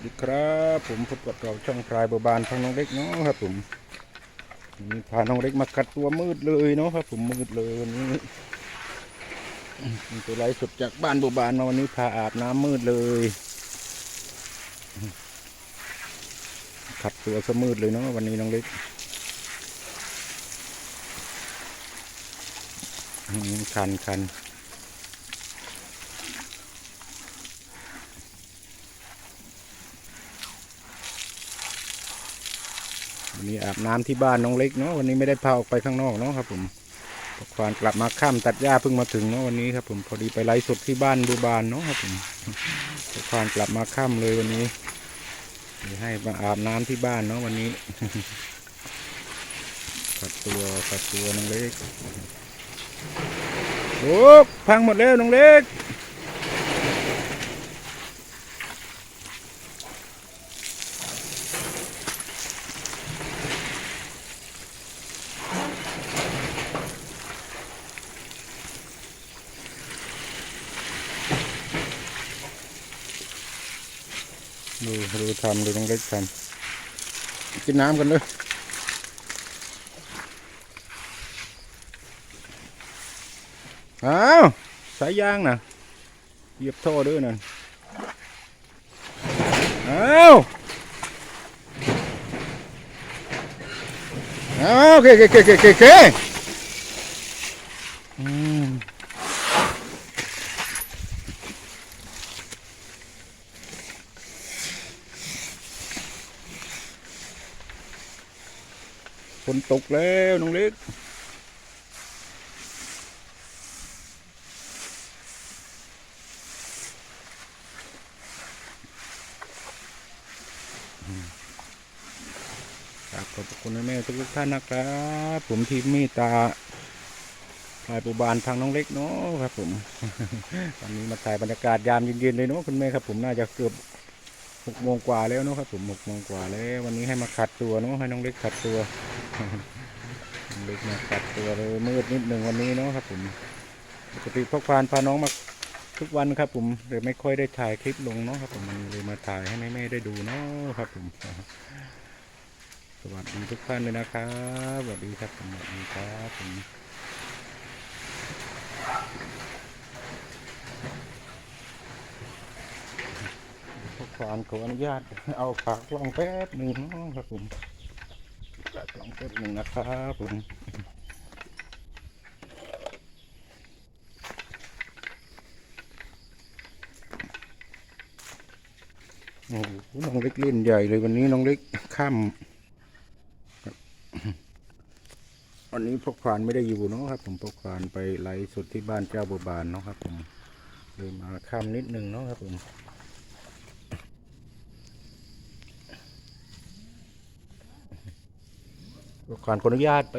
สดีครับ ผมพบกับเราช่องพลายเบอร์บานทางน้องเล็กเนาะครับผมวันนี้พาน้องเล็กมากัดตัวมืดเลยเนาะครับ ผมมืดเลยวันนี้มันไปไล่สดจากบ้านเบอร์บานมาวันนี้พาอาบน้ำมืดเลยขัดตัวซะมืดเลยเนาะวันนี้น้องเล็กคันคัน วันนี้อาบน้ำที่บ้านน้องเล็กเนาะวันนี้ไม่ได้พาออกไปข้างนอกเนาะครับผมควานกลับมาข้ามตัดหญ้าเพิ่งมาถึงเนาะวันนี้ครับผมพอดีไปไลฟ์สดที่บ้านดูบานเนาะครับผมควานกลับมาข้ามเลยวันนี้ให้มาอาบน้ำที่บ้านเนาะวันนี้กัดตัวกัดตัวน้องเล็กโอ้พังหมดแล้วน้องเล็ก ดูทำดูน้องเล็กทำกินน้ำกันเลยอ้าวสายยางนะเหยียบท่อด้วยนั่นอ้าวอ้าวโอเคโอเคโอเคโอเคโอเคอืม ฝ นตกแล้วน้องเล็ก ครับขอบคุณแม่ทุกท่านนะครับ ผมทีมเมตตาพลายปูบานทางน้องเล็กเนาะครับ ผมวันนี้มาถ่ายบรรยากาศยามเย็นๆเลยเนาะคุณแม่ครับ ผมน่าจะเกือบหกโมงกว่าแล้วเนาะครับผมหกโมงกว่าแล้ว วันนี้ให้มาขัดตัวเนาะให้น้องเล็กขัดตัว ล็กมาตัดตัวเลยมืดนิดหนึ่งวันนี้เนาะครับผมปกติพกพานพาน้องมาทุกวันครับผมเลยไม่ค่อยได้ถ่ายคลิปลงเนาะครับผมมันเลยมาถ่ายให้แม่ๆได้ดูเนาะครับผมสวัสดีทุกท่านเลยนะครับสวัสดีครับผมสวัสดีครับผมพกพานขออนุญาตเอาปากลองแป๊บหนึ่งเนาะครับผม ลองแป๊บหนึ่งนะครับผมโอ้โหน้องเล็กเล่นใหญ่เลยวันนี้น้องเล็กข้ามวันนี้พกควานไม่ได้อยู่เนาะครับ ผมพกควานไปไล่สุดที่บ้านเจ้าบัวบานเนาะครับ ผมเลยมาข้ามนิดนึงเนาะครับผม กควานขออนุญาตไป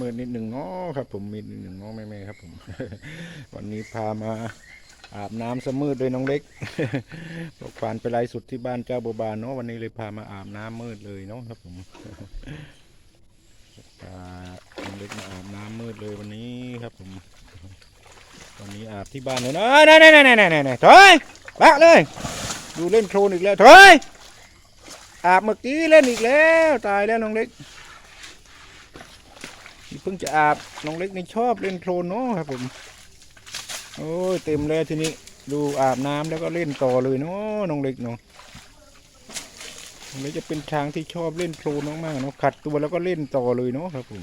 มืดนิดหนึ่งง้อครับ ผมมีนิดหนึ่งง้อแม่ๆครับ ผม วันนี้พามาอาบน้ำสมืดด้วยน้องเล็กบอกควานไปไล่สุดที่บ้านเจ้าบัวบานเนาะวันนี้เลยพามาอาบน้ำมืดเลยเนาะครับ ผมพาน้องเล็กมาอาบน้ำมืดเลยวันนี้ครับ ผม วันนี้อาบที่บ้านเลยนะเน่เน่เน่เน่เน่เน่ถอยบักเลย ดูเล่นโคลนอีกแล้วถอยอาบเมื่อกี้เล่นอีกแล้ว ตายแล้วน้องเล็กนี่ เพิ่งจะอาบน้องเล็กนี่ชอบเล่นโคลนเนาะครับผม โอ้ยเต็มเลยทีนี้ดูอาบน้ำแล้วก็เล่นต่อเลยเนาะน้องเล็กเนาะน้องเล็กจะเป็นช้างที่ชอบเล่นโคลนมากๆเนาะขัดตัวแล้วก็เล่นต่อเลยเนาะครับผม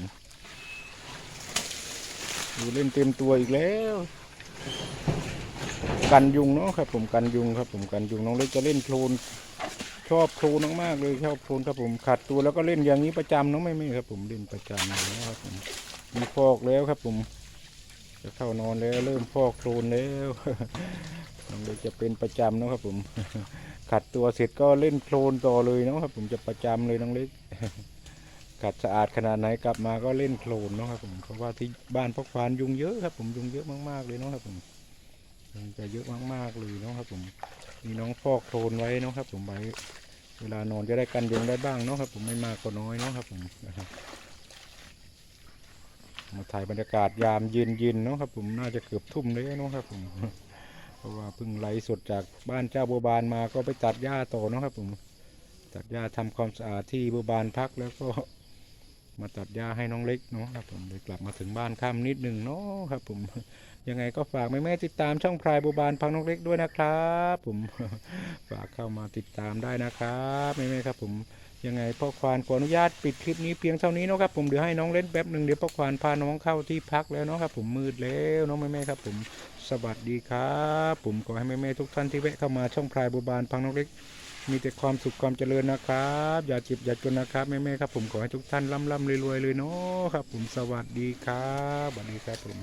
ดูเล่นเต็มตัวอีกแล้ว กันยุงเนาะครับผมกันยุงครับผมกันยุงน้องเล็กจะเล่นโคลน ชอบโคลนมากๆเลยชอบโคลนครับผมขัดตัวแล้วก็เล่นอย่างนี้ประจำเนาะไม่ไม่ครับ ผมเล่นประจำนะครับผมมีฟอกแล้วครับ ผมจะเข้านอนแล้วเริ่มฟอกโคลนแล้วน้องเล็กจะเป็นประจำเนาะครับผม ขัดตัวเสร็จก็เล่นโคลนต่อเลยเนาะครับ ผมจะประจำเลยน้องเล็กขัดสะอาดขนาดไหนกลับมาก็เล่นโคลนเนาะครับผมเพราะว่าที่บ้านพ่อควานยุงเยอะครับ ผมยุงเยอะมากๆเลยเนาะครับผมยุงจะเยอะมากๆเลยเนาะครับผม มีน้องฟอกโคลนไว้เนาะครับ ผมไว้เวลานอนจะได้กันยุงได้บ้างเนาะครับ ผมไม่มากก็น้อยเนาะครับผมนะครับมาถ่ายบรรยากาศยามเย็นเย็นเนาะครับ ผมน่าจะเกือบทุ่มเลยเนาะครับ ผม เพราะว่าเพิ่งไล่สดจากบ้านเจ้าบัวบานมาก็ไปตัดหญ้าต่อเนาะครับ ผมตัดหญ้าทำความสะอาดที่บัวบานพักแล้วก็ มาตัดหญ้าให้น้องเล็กเนาะครับผมเลยกลับมาถึงบ้านค่ำนิดหนึ่งเนาะครับ ผมยังไงก็ฝากแม่แม่ๆติดตามช่องพลายบัวบานพังน้องเล็กด้วยนะครับ ผมฝากเข้ามาติดตามได้นะครับแม่แม่ๆครับ ผมยังไงพ่อควานขออนุญาตปิดคลิปนี้เพียงเท่านี้เนาะครับผมเดี๋ยวให้น้องเล่นแป๊บหนึ่งเดี๋ยวพ่อควานพาน้องเข้าที่พักแล้วเนาะครับผมมืดแล้วเน้องแม่แม่ๆครับ ผมสวัสดีครับ ผมขอให้แม่แม่ๆทุกท่านที่แวะเข้ามาช่องพลายบัวบานพังน้องเล็ก มีแต่ความสุขความเจริญนะครับ อย่าจิบอย่าจนนะครับแม่ๆครับผมขอให้ทุกท่านร่ำร่ำรวยๆเลยเนาะครับ ผมสวัสดีครับสวัสดีครับผม